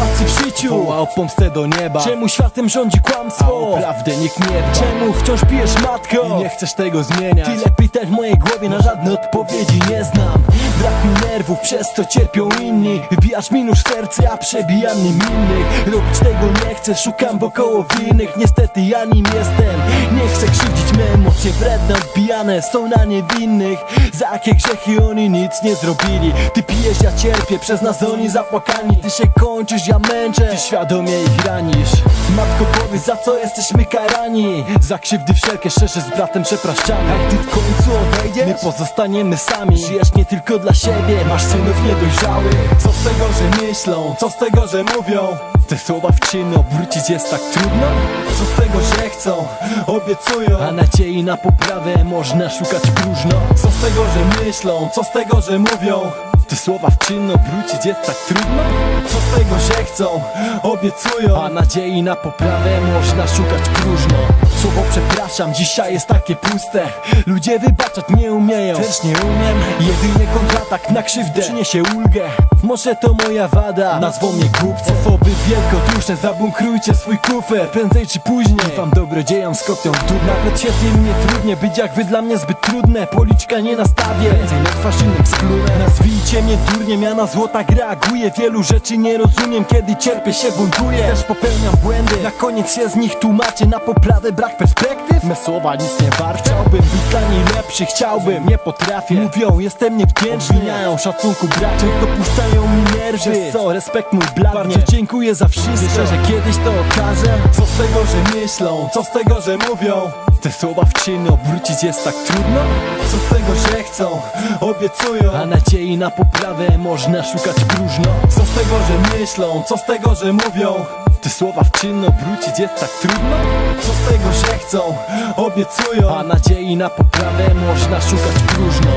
w życiu. Woła o pomstę do nieba. Czemu światem rządzi A kłamstwo? o prawdę nikt nie dba. Czemu wciąż pijesz matko? I nie chcesz tego zmieniać. Tyle pytań w mojej głowie, na żadne odpowiedzi nie znam. Brak mi nerwów, przez co cierpią inni. Wbijasz mi nóż w serce, a przebijam nim innych Robić tego nie chcę, szukam wokoło winnych Niestety ja nim jestem. Nie chcę krzywdzić me emocje wredne Odbijane są na niewinnych. Za jakie grzechy oni nic nie zrobili? Ty pijesz, ja cierpię, przez nas oni zapłakani. Ty się kończysz, ja męczę. Ty świadomie ich ranisz. Matko powiedz, za co jesteśmy karani? Za krzywdy wszelkie szczerze z bratem przepraszamy. A ty w końcu odejdziesz? My pozostaniemy sami. Żyjesz nie tylko dla siebie, masz synów niedojrzałych Co z tego, że myślą, co z tego, że mówią? Te słowa w czyny obrócić jest tak trudno? Co obiecują. A nadziei na poprawę można szukać próżno. Co z tego, że myślą, co z tego, że mówią? Te słowa w czyn obrócić jest tak trudno? Co z tego, że chcą, obiecują. A nadziei na poprawę można szukać próżno. Słowo przepraszam, dzisiaj jest takie puste. Ludzie wybaczać nie umieją. Też nie umiem. Jedynie kontratak na krzywdę. Przyniesie ulgę. Może to moja wada. Nazwą mnie głupcem. Foby wielkoduszne Zabunkrujcie swój kufer. Prędzej czy później. Wam dobrodziejom z kopią tu Nawet świetnie mnie trudnie Być jak wy dla mnie zbyt trudne. Policzka nie nastawię. Prędzej na twarz innym splunę Nazwijcie mnie durniem Ja na złota reaguję Wielu rzeczy nie rozumiem Kiedy cierpię się buntuję. Też popełniam błędy Na koniec się z nich tłumaczę. Na poprawę brak perspektyw? Me słowa nic nie warte. Chciałbym być dla niej lepszy Chciałbym, nie potrafię. Mówią jestem niewdzięczny. Obwiniają szacunku brak. Często puszczają mi nerwy. Co respekt mój bladnie. Bardzo dziękuję za wszystko. Wierzę, że kiedyś to okażę Co z tego, że myślą? Co z tego, że mówią te słowa w czyny obrócić jest tak trudno? Co z tego, że chcą, obiecują. A nadziei na poprawę można szukać próżno. Co z tego, że myślą, co z tego, że mówią? Te słowa w czyn obrócić jest tak trudno? Co z tego, że chcą, obiecują. A nadziei na poprawę można szukać próżno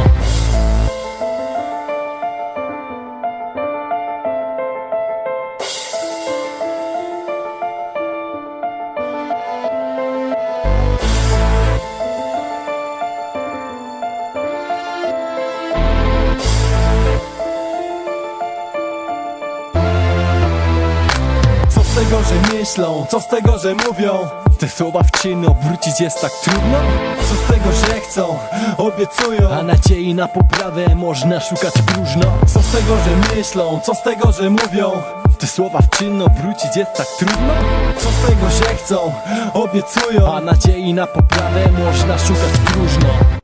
tego, że myślą, co z tego, że mówią? Te słowa w czyny obrócić jest tak trudno? Co z tego, że chcą, obiecują. A nadziei na poprawę można szukać próżno. Co z tego, że myślą, co z tego, że mówią? Te słowa w czyn obrócić jest tak trudno? Co z tego, że chcą, obiecują. A nadziei na poprawę można szukać próżno